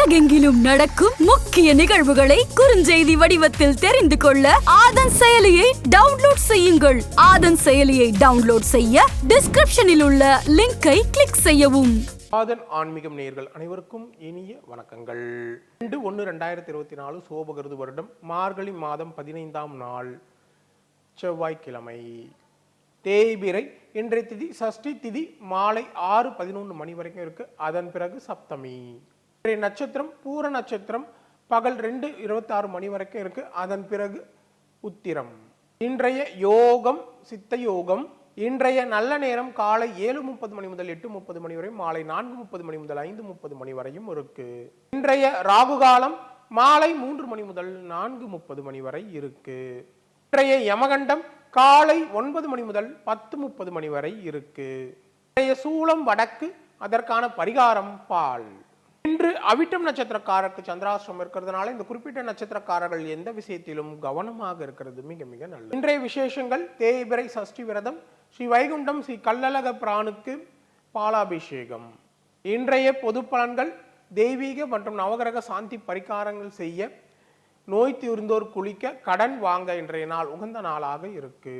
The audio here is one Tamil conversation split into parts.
உலகெங்கிலும் நடக்கும் முக்கிய நிகழ்வுகளை குறுஞ்செய்தி வடிவத்தில் தெரிந்து கொள்ள ஆதன் செயலியை டவுன்லோட் செய்யுங்கள். ஆதன் செயலியை டவுன்லோட் செய்ய டிஸ்கிரிப்ஷனில் உள்ள லிங்கை கிளிக் செய்யவும். ஆதன் ஆன்மீகம் நேர்கள் அனைவருக்கும் இனிய வணக்கங்கள். ரெண்டு ஒன்று ரெண்டாயிரத்தி இருபத்தி நாலு சோபகிருது வருடம் மார்கழி மாதம் பதினைந்தாம் நாள் செவ்வாய்க்கிழமை. தேய்பிரை இன்றைய திதி சஷ்டி திதி மாலை ஆறு பதினொன்று மணி வரைக்கும் இருக்கு. அதன் பிறகு சப்தமி. இன்றைய நட்சத்திரம் பூர நட்சத்திரம் பகல் ரெண்டு இருபத்தாறு மணி வரைக்கும் இருக்கு. அதன் பிறகு உத்திரம். இன்றைய யோகம் சித்த யோகம் இன்றைய நல்ல நேரம் காலை ஏழு முப்பது மணி முதல் எட்டு முப்பது மணி வரையும் மாலை நான்கு முப்பது மணி முதல் ஐந்து முப்பது மணி வரையும் இருக்கு. இன்றைய ராகு காலம் மாலை மூன்று மணி முதல் நான்கு முப்பது மணி வரை இருக்கு. இன்றைய யமகண்டம் காலை ஒன்பது மணி முதல் பத்து முப்பது மணி வரை இருக்கு. இன்றைய சூளம் வடக்கு அதற்கான பரிகாரம் பால். இன்று அவிட்டம் நட்சத்திரக்காரருக்கு சந்திராசிரம் இருக்கிறதுனால இந்த குறிப்பிட்ட நட்சத்திரக்காரர்கள் எந்த விஷயத்திலும் கவனமாக இருக்கிறது மிக மிக நல்லது. இன்றைய விசேஷங்கள் தேய்பிரை சஷ்டி விரதம் ஸ்ரீ வைகுண்டம் ஸ்ரீ கல்லழக பிரானுக்கு பாலாபிஷேகம். இன்றைய பொது பலன்கள் தெய்வீக மற்றும் நவகிரக சாந்தி பரிகாரங்கள் செய்ய நோய் தீர்ந்தோர் குளிக்க கடன் வாங்க இன்றைய நாள் உகந்த நாளாக இருக்கு.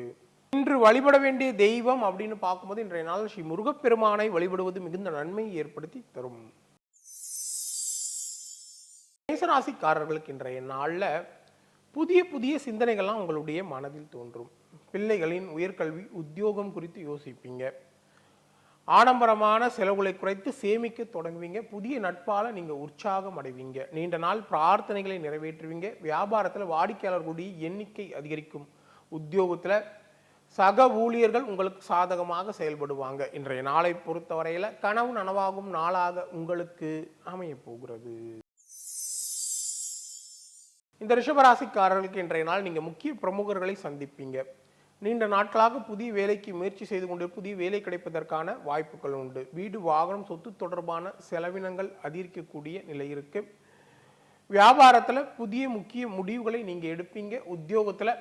இன்று வழிபட வேண்டிய தெய்வம் அப்படின்னு பார்க்கும்போது இன்றைய நாள் ஸ்ரீ முருகப்பெருமானை வழிபடுவது மிகுந்த நன்மையை ஏற்படுத்தி தரும். மேசராசிக்காரர்களுக்கு இன்றைய நாளில் புதிய புதிய சிந்தனைகள்லாம் உங்களுடைய மனதில் தோன்றும். பிள்ளைகளின் உயர்கல்வி உத்தியோகம் குறித்து யோசிப்பீங்க. ஆடம்பரமான செலவுகளை குறைத்து சேமிக்க தொடங்குவீங்க. புதிய நட்பால நீங்க உற்சாகம் அடைவீங்க. நீண்ட நாள் பிரார்த்தனைகளை நிறைவேற்றுவீங்க. வியாபாரத்தில் வாடிக்கையாளர்களுடைய எண்ணிக்கை அதிகரிக்கும். உத்தியோகத்தில் சக ஊழியர்கள் உங்களுக்கு சாதகமாக செயல்படுவாங்க. இன்றைய நாளை பொறுத்தவரையில் கனவு நனவாகும் நாளாக உங்களுக்கு அமைய போகிறது இந்த ரிஷபராசிக்காரர்களுக்கு இன்றைய நாள் நீங்கள் முக்கிய பிரமுகர்களை சந்திப்பீங்க. நீண்ட நாட்களாக புதிய வேலைக்கு முயற்சி செய்து கொண்டு புதிய வேலை கிடைப்பதற்கான வாய்ப்புகள் உண்டு. வீடு வாகனம் சொத்து தொடர்பான செலவினங்கள் அதிகரிக்கக்கூடிய நிலை இருக்கு. வியாபாரத்தில் புதிய முக்கிய முடிவுகளை நீங்கள் எடுப்பீங்க. உத்தியோகத்தில்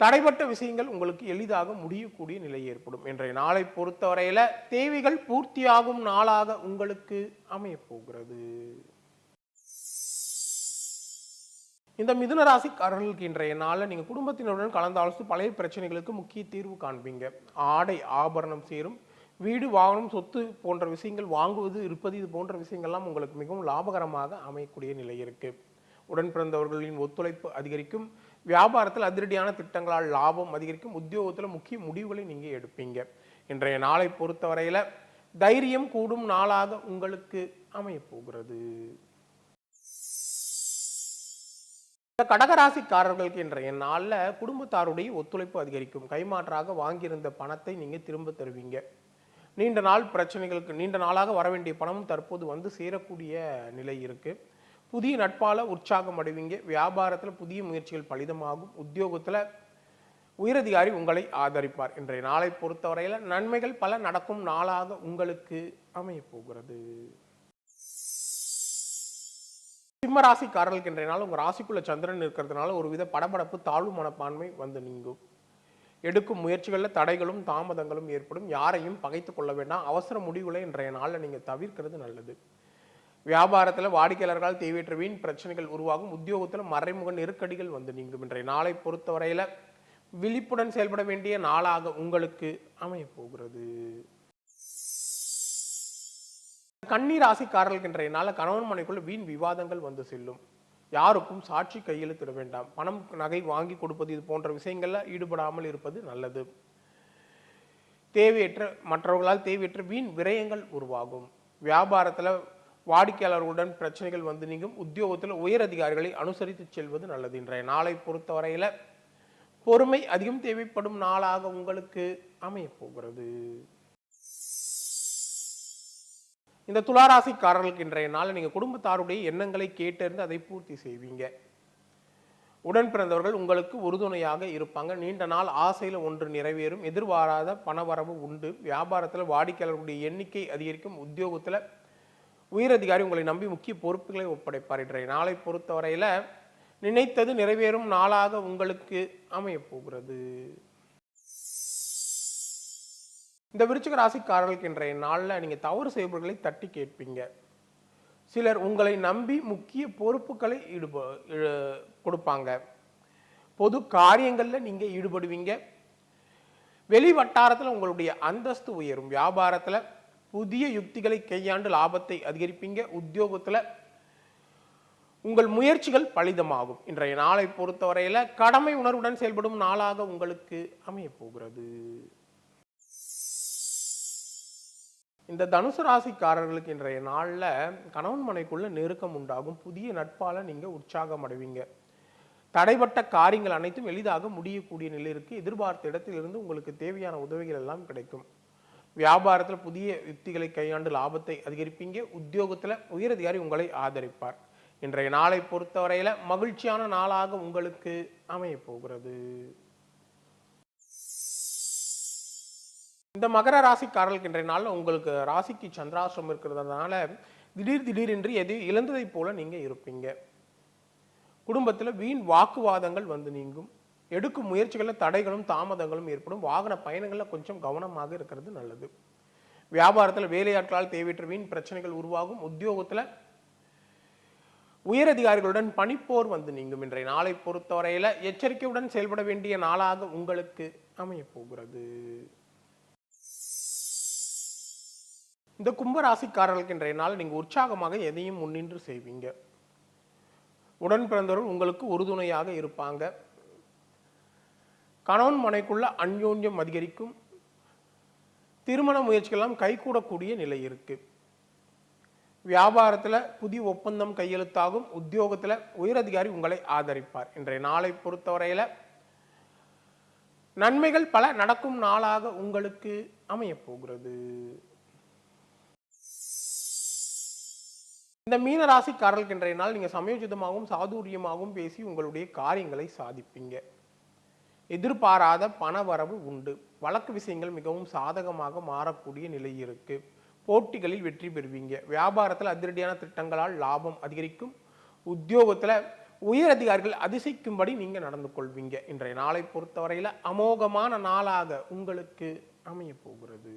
தடைப்பட்ட விஷயங்கள் உங்களுக்கு எளிதாக முடியக்கூடிய நிலை ஏற்படும். இன்றைய நாளை பொறுத்தவரையில் தேவைகள் பூர்த்தியாகும் நாளாக உங்களுக்கு அமையப்போகிறது இந்த மிதுன ராசிக்காரர்களுக்கு இன்றைய நாளில் நீங்கள் குடும்பத்தினருடன் கலந்து ஆலோசித்து பழைய பிரச்சனைகளுக்கு முக்கிய தீர்வு காண்பீங்க. ஆடை ஆபரணம் சேரும் வீடு வாகனம் சொத்து போன்ற விஷயங்கள் வாங்குவது இருப்பது இது போன்ற விஷயங்கள்லாம் உங்களுக்கு மிகவும் லாபகரமாக அமையக்கூடிய நிலை இருக்குது உடன் பிறந்தவர்களின் ஒத்துழைப்பு அதிகரிக்கும் வியாபாரத்தில் அதிரடியான திட்டங்களால் லாபம் அதிகரிக்கும் உத்தியோகத்தில் முக்கிய முடிவுகளை நீங்கள் எடுப்பீங்க. இன்றைய நாளை பொறுத்தவரையில் தைரியம் கூடும் நாளாக உங்களுக்கு அமையப்போகிறது போகிறது கடகராசிக்காரர்களுக்கு இன்றைய நாளில் குடும்பத்தாருடைய ஒத்துழைப்பு அதிகரிக்கும். கைமாற்றாக வாங்கியிருந்த பணத்தை நீங்கள் திரும்ப தருவீங்க. நீண்ட நாள் பிரச்சனைகளுக்கு நீண்ட நாளாக வர வேண்டிய பணமும் தற்போது வந்து சேரக்கூடிய நிலை இருக்குது புதிய நட்பால் உற்சாகம் அடைவீங்க. வியாபாரத்தில் புதிய முயற்சிகள் பலிதமாகும். உத்தியோகத்தில் உயரதிகாரி உங்களை ஆதரிப்பார். இன்றைய நாளை பொறுத்தவரையில் நன்மைகள் பல நடக்கும் நாளாக உங்களுக்கு அமையப் போகிறது. சிம்ம ராசிக்காரர்களுக்கு இன்றைய நாள் உங்கள் ராசிக்குள்ள சந்திரன் இருக்கிறதுனால ஒரு வித படபடப்பு தாழ்வு மனப்பான்மை வந்து நீங்கும். எடுக்கும் முயற்சிகளில் தடைகளும் தாமதங்களும் ஏற்படும். யாரையும் பகைத்து கொள்ள வேண்டாம். அவசர முடிவுகளை இன்றைய நாளில் நீங்கள் தவிர்க்கிறது நல்லது. வியாபாரத்தில் வாடிக்கையாளர்களால் தேவையற்ற வீண் பிரச்சனைகள் உருவாகும். உத்தியோகத்தில் மறைமுக நெருக்கடிகள் வந்து நீங்கும். இன்றைய நாளை பொறுத்தவரையில் விழிப்புடன் செயல்பட வேண்டிய நாளாக உங்களுக்கு அமையப்போகிறது கன்னி ராசிக்காரர்களுக்கு இன்றைய நாளில் கணவன் மனைக்குள்ள வீண் விவாதங்கள் வந்து செல்லும். யாருக்கும் சாட்சி கையெழுத்திட வேண்டாம். பணம் நகை வாங்கி கொடுப்பது இது போன்ற விஷயங்களில் ஈடுபடாமல் இருப்பது நல்லது. தேவையற்ற மற்றவர்களால் தேவையற்ற வீண் விரயங்கள் உருவாகும். வியாபாரத்துல வாடிக்கையாளர்களுடன் பிரச்சனைகள் வந்து நீங்கும். உத்தியோகத்தில் உயர் அதிகாரிகளை அனுசரித்து செல்வது நல்லது. இன்றைய நாளை பொறுத்தவரையில் பொறுமை அதிகம் தேவைப்படும் நாளாக உங்களுக்கு அமையப்போகிறது இந்த துளாராசிக்காரர்களுக்கு இன்றைய நாள் நீங்கள் குடும்பத்தாருடைய எண்ணங்களை கேட்டறிந்து அதை பூர்த்தி செய்வீங்க. உடன் பிறந்தவர்கள் உங்களுக்கு உறுதுணையாக இருப்பாங்க. நீண்ட நாள் ஆசையில் ஒன்று நிறைவேறும். எதிர்பாராத பணவரவு உண்டு. வியாபாரத்தில் வாடிக்கையாளர்களுடைய எண்ணிக்கை அதிகரிக்கும். உத்தியோகத்தில் உயரதிகாரி உங்களை நம்பி முக்கிய பொறுப்புகளை ஒப்படைப்பார். இன்றைய நாளை பொறுத்தவரையில் நினைத்தது நிறைவேறும். நாளாக உங்களுக்கு அமையப்போகிறது இந்த விருச்சிக ராசிக்காரர்களுக்கு இன்றைய நாளில் நீங்கள் தவறு செய்பவர்களை தட்டி கேட்பீங்க. சிலர் உங்களை நம்பி முக்கிய பொறுப்புகளை ஈடுப கொடுப்பாங்க. பொது காரியங்களில் நீங்கள் ஈடுபடுவீங்க. வெளி வட்டாரத்தில் உங்களுடைய அந்தஸ்து உயரும். வியாபாரத்தில் புதிய யுக்திகளை கையாண்டு லாபத்தை அதிகரிப்பீங்க. உத்தியோகத்தில் உங்கள் முயற்சிகள் பலிதமாகும். இன்றைய நாளை பொறுத்தவரையில் கடமை உணர்வுடன் செயல்படும் நாளாக உங்களுக்கு அமையப்போகிறது. இந்த தனுசு ராசிக்காரர்களுக்கு இன்றைய நாளில் கணவன் மனைக்குள்ள நெருக்கம் உண்டாகும். புதிய நட்பால் நீங்கள் உற்சாகம் அடைவீங்க. தடைப்பட்ட காரியங்கள் அனைத்தும் எளிதாக முடியக்கூடிய நிலை இருக்குது எதிர்பார்த்த இடத்திலிருந்து உங்களுக்கு தேவையான உதவிகள் எல்லாம் கிடைக்கும். வியாபாரத்தில் புதிய யுக்திகளை கையாண்டு லாபத்தை அதிகரிப்பீங்க. உத்தியோகத்தில் உயரதிகாரி உங்களை ஆதரிப்பார். இன்றைய நாளை பொறுத்தவரையில் மகிழ்ச்சியான நாளாக உங்களுக்கு அமையப்போகிறது இந்த மகர ராசிக்காரர்களுக்கு இன்றைய நாளில் உங்களுக்கு ராசிக்கு சந்திராசிரம் இருக்கிறதுனால திடீர் திடீரென்று எதையும் இழந்ததைப் போல நீங்கள் இருப்பீங்க. குடும்பத்தில் வீண் வாக்குவாதங்கள் வந்து நீங்கும். எடுக்கும் முயற்சிகளில் தடைகளும் தாமதங்களும் ஏற்படும். வாகன பயணங்களில் கொஞ்சம் கவனமாக இருக்கிறது நல்லது. வியாபாரத்தில் வேலையாட்களால் தேவையற்ற வீண் பிரச்சனைகள் உருவாகும். உத்தியோகத்தில் உயரதிகாரிகளுடன் பணிப்போர் வந்து நீங்கும். இன்றைய நாளை பொறுத்தவரையில் எச்சரிக்கையுடன் செயல்பட வேண்டிய நாளாக உங்களுக்கு அமையப்போகிறது இந்த கும்பராசிக்காரர்களுக்கு இன்றைய நாள் நீங்கள் உற்சாகமாக எதையும் முன்னின்று செய்வீங்க. உடன் பிறந்தவர்கள் உங்களுக்கு உறுதுணையாக இருப்பாங்க. கணவன் மனைக்குள்ள அந்யோன்யம் அதிகரிக்கும். திருமண முயற்சிகள்லாம் கைகூடக்கூடிய நிலை இருக்கு. வியாபாரத்துல புதிய ஒப்பந்தம் கையெழுத்தாகும். உத்தியோகத்துல உயரதிகாரி உங்களை ஆதரிப்பார். இன்றைய நாளை பொறுத்தவரையில நன்மைகள் பல நடக்கும் நாளாக உங்களுக்கு அமையப்போகிறது இந்த மீன ராசிக்காரர்களுக்கு இன்றைய நாள் நீங்கள் சமயோஜிதமாகவும் சாதுரியமாகவும் பேசி உங்களுடைய காரியங்களை சாதிப்பீங்க. எதிர்பாராத பண வரவு உண்டு. வழக்கு விஷயங்கள் மிகவும் சாதகமாக மாறக்கூடிய நிலை இருக்கு. போட்டிகளில் வெற்றி பெறுவீங்க. வியாபாரத்தில் அதிரடியான திட்டங்களால் லாபம் அதிகரிக்கும். உத்தியோகத்தில் உயர் அதிகாரிகள் அதிசயிக்கும்படி நீங்கள் நடந்து கொள்வீங்க. இன்றைய நாளை பொறுத்தவரையில் அமோகமான நாளாக உங்களுக்கு அமைய போகிறது.